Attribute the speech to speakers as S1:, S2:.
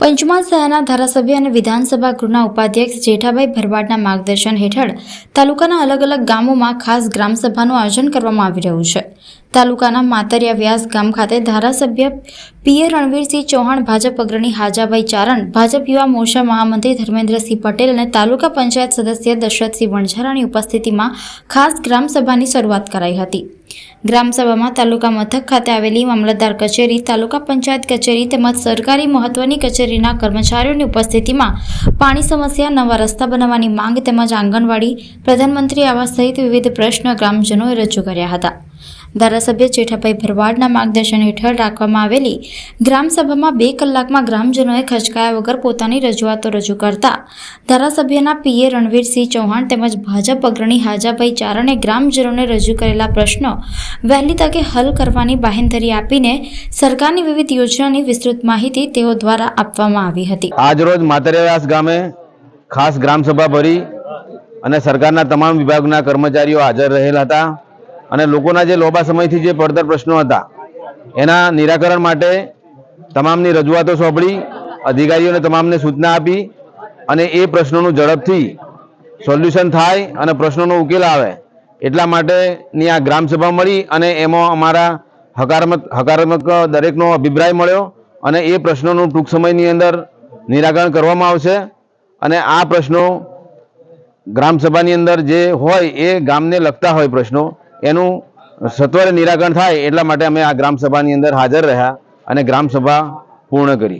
S1: પંચમહાલ શહેરના ધારાસભ્ય અને વિધાનસભા ગૃહના ઉપાધ્યક્ષ જેઠાભાઈ ભરવાડના માર્ગદર્શન હેઠળ તાલુકાના અલગ અલગ ગામોમાં ખાસ ગ્રામસભાનું આયોજન કરવામાં આવી રહ્યું છે. તાલુકાના માતરિયા વ્યાસ ગામ ખાતે ધારાસભ્ય પીએ રણવીરસિંહ ચૌહાણ, ભાજપ અગ્રણી હાજાભાઈ ચારણ, ભાજપ યુવા મોરચા મહામંત્રી ધર્મેન્દ્રસિંહ પટેલ અને તાલુકા પંચાયત સદસ્ય દશરથસિંહ વણઝારાની ઉપસ્થિતિમાં ખાસ ગ્રામસભાની શરૂઆત કરાઈ હતી. ગ્રામસભામાં તાલુકા મથક ખાતે આવેલી મામલતદાર કચેરી, તાલુકા પંચાયત કચેરી તેમજ સરકારી મહત્વની કચેરીના કર્મચારીઓની ઉપસ્થિતિમાં પાણી સમસ્યા, નવા રસ્તા બનાવવાની માંગ તેમજ આંગણવાડી પ્રધાનમંત્રી આવાસ સહિત વિવિધ પ્રશ્ન ગ્રામજનોએ રજૂ કર્યા હતા. ધારાસભ્ય જેઠાભાઈ ભરવાડના માર્ગદર્શન હેઠળ રાખવામાં આવેલી ગ્રામસભામાં બે કલાકમાં ગ્રામજનોએ ખચકાયા વગર પોતાની રજૂઆતો રજૂ કરતા. ધારાસભ્યના પીએ રણવીરસિંહ ચૌહાણ તેમજ ભાજપ અગ્રણી હાજાભાઈ ચારણે ગ્રામજનોને રજૂ કરેલા પ્રશ્નો વહેલી તકે હલ કરવાની બાહેંધરી આપીને સરકારની વિવિધ યોજનાની વિસ્તૃત માહિતી તેઓ દ્વારા આપવામાં આવી હતી.
S2: આજરોજ માતરેવાસ ગામે ખાસ ગ્રામસભા ભરી અને સરકારના તમામ વિભાગના કર્મચારીઓ હાજર રહેલા હતા. અને લોકોના જે લોબા સમયથી જે પડતર પ્રશ્નો હતા, એના નિરાકરણ માટે તમામની રજૂઆતો સોંપડી અધિકારીઓને તમામને સૂચના આપી અને એ પ્રશ્નોનું ઝડપથી સોલ્યુશન થાય અને પ્રશ્નોનો ઉકેલ આવે, એટલા માટેની આ ગ્રામસભા મળી અને એમાં અમારા હકારાત્મક હકારાત્મક દરેકનો અભિપ્રાય મળ્યો અને એ પ્રશ્નોનું ટૂંક સમયની અંદર નિરાકરણ કરવામાં આવશે અને આ પ્રશ્નો ગ્રામસભાની અંદર જે હોય એ ગામને લગતા હોય પ્રશ્નો એનું સત્વરે નિરાકરણ થાય એટલા માટે અમે આ ગ્રામસભાની અંદર હાજર રહ્યા અને ગ્રામસભા પૂર્ણ કરી.